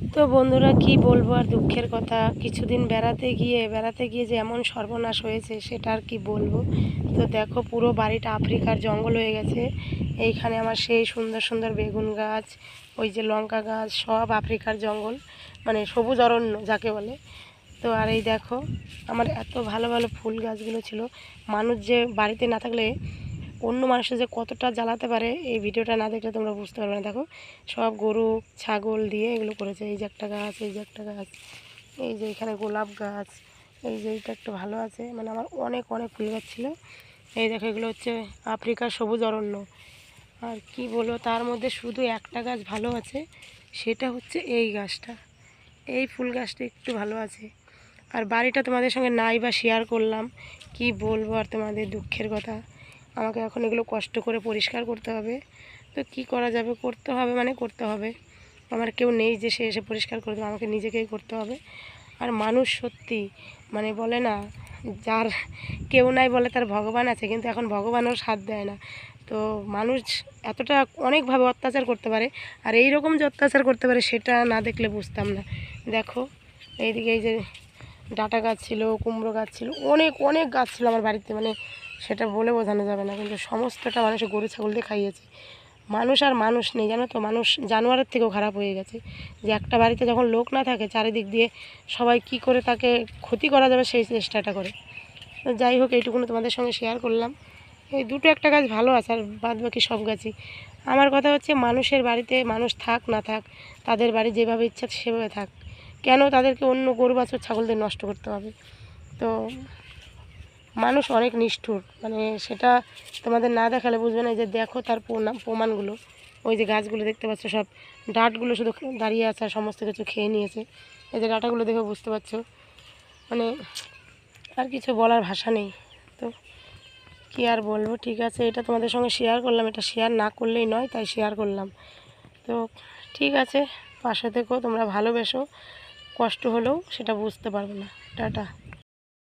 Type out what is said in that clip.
তো বন্ধুরা, কি বলব আর দুঃখের কথা? কিছুদিন বেড়াতে গিয়ে বেড়াতে গিয়ে যে এমন সর্বনাশ হয়েছে, সেটা আর কি বলব? তো দেখো, পুরো বাড়িটা আফ্রিকার জঙ্গল হয়ে গেছে। এইখানে আমার সেই সুন্দর সুন্দর বেগুন গাছ, ওই যে লঙ্কা গাছ, সব আফ্রিকার জঙ্গল মানে সবুজ অরণ্য, যাকে বলে। তো আর এই দেখো, আমার এত ভালো ভালো ফুল গাছগুলো ছিল। মানুষ যে বাড়িতে না থাকলে অন্য মানুষের যে কতটা জ্বালাতে পারে, এই ভিডিওটা না দেখলে তোমরা বুঝতে পারবে না। দেখো, সব গরু, ছাগল দিয়ে এগুলো করেছে। এই যে একটা গাছ, এই যে একটা গাছ, এই যে এখানে গোলাপ গাছ, এই যে এইটা একটু ভালো আছে। মানে আমার অনেক অনেক ফুল গাছ ছিল। এই দেখো, এগুলো হচ্ছে আফ্রিকার সবুজ অরণ্য। আর কি বলব, তার মধ্যে শুধু একটা গাছ ভালো আছে, সেটা হচ্ছে এই গাছটা। এই ফুল গাছটা একটু ভালো আছে। আর বাড়িটা তোমাদের সঙ্গে নাই বা শেয়ার করলাম। কি বলব আর তোমাদের দুঃখের কথা। আমাকে এখন এগুলো কষ্ট করে পরিষ্কার করতে হবে। তো কি করা যাবে? করতে হবে মানে করতে হবে। আমার কেউ নেই যে সে এসে পরিষ্কার করে আমাকে নিজেকেই করতে হবে। আর মানুষ সত্যি মানে বলে না, যার কেউ নাই বলে তার ভগবান আছে, কিন্তু এখন ভগবানও সাথ দেয় না। তো মানুষ এতটা অনেকভাবে অত্যাচার করতে পারে, আর এই রকম যে অত্যাচার করতে পারে সেটা না দেখলে বুঝতাম না। দেখো, এইদিকে এই যে ডাটা গাছ ছিল, কুমড়ো গাছ ছিল, অনেক অনেক গাছ ছিল আমার বাড়িতে মানে সেটা বলে বোঝানো যাবে না, কিন্তু সমস্তটা মানুষ গরু, ছাগল দিয়ে খাইয়েছে। মানুষ আর মানুষ নেই, জানো তো? মানুষ জানোয়ারের থেকেও খারাপ হয়ে গেছে যে একটা বাড়িতে যখন লোক না থাকে, চারিদিক দিয়ে সবাই কি করে তাকে ক্ষতি করা যাবে সেই চেষ্টাটা করে। তো যাই হোক, এইটুকুনি তোমাদের সঙ্গে শেয়ার করলাম। এই দুটো একটা গাছ ভালো আছে, আর বাদ বাকি সব গাছই। আমার কথা হচ্ছে, মানুষের বাড়িতে মানুষ থাক, না থাক, তাদের বাড়ি যেভাবে ইচ্ছা সেভাবে থাক। কেন তাদেরকে অন্য গরু, বাছুর ছাগলদের নষ্ট করতে হবে? তো মানুষ অনেক নিষ্ঠুর। মানে সেটা তোমাদের না দেখালে বুঝবে না যে দেখো তার প্রমাণগুলো। ওই যে গাছগুলো দেখতে পাচ্ছ সব। ডাটগুলো শুধু দাঁড়িয়ে আছে আর সমস্ত কিছু খেয়ে নিয়েছে। এই যে ডাটাগুলো দেখে বুঝতে পারছ। মানে আর কিছু বলার ভাষা নেই। তো কি আর বলব? ঠিক আছে, এটা তোমাদের সঙ্গে শেয়ার করলাম। এটা শেয়ার না করলেই নয়, তাই শেয়ার করলাম। তো ঠিক আছে, পাশে থেকেও তোমরা ভালোবেসো। কষ্ট হলেও সেটা বুঝতে পারবে না। টাটা।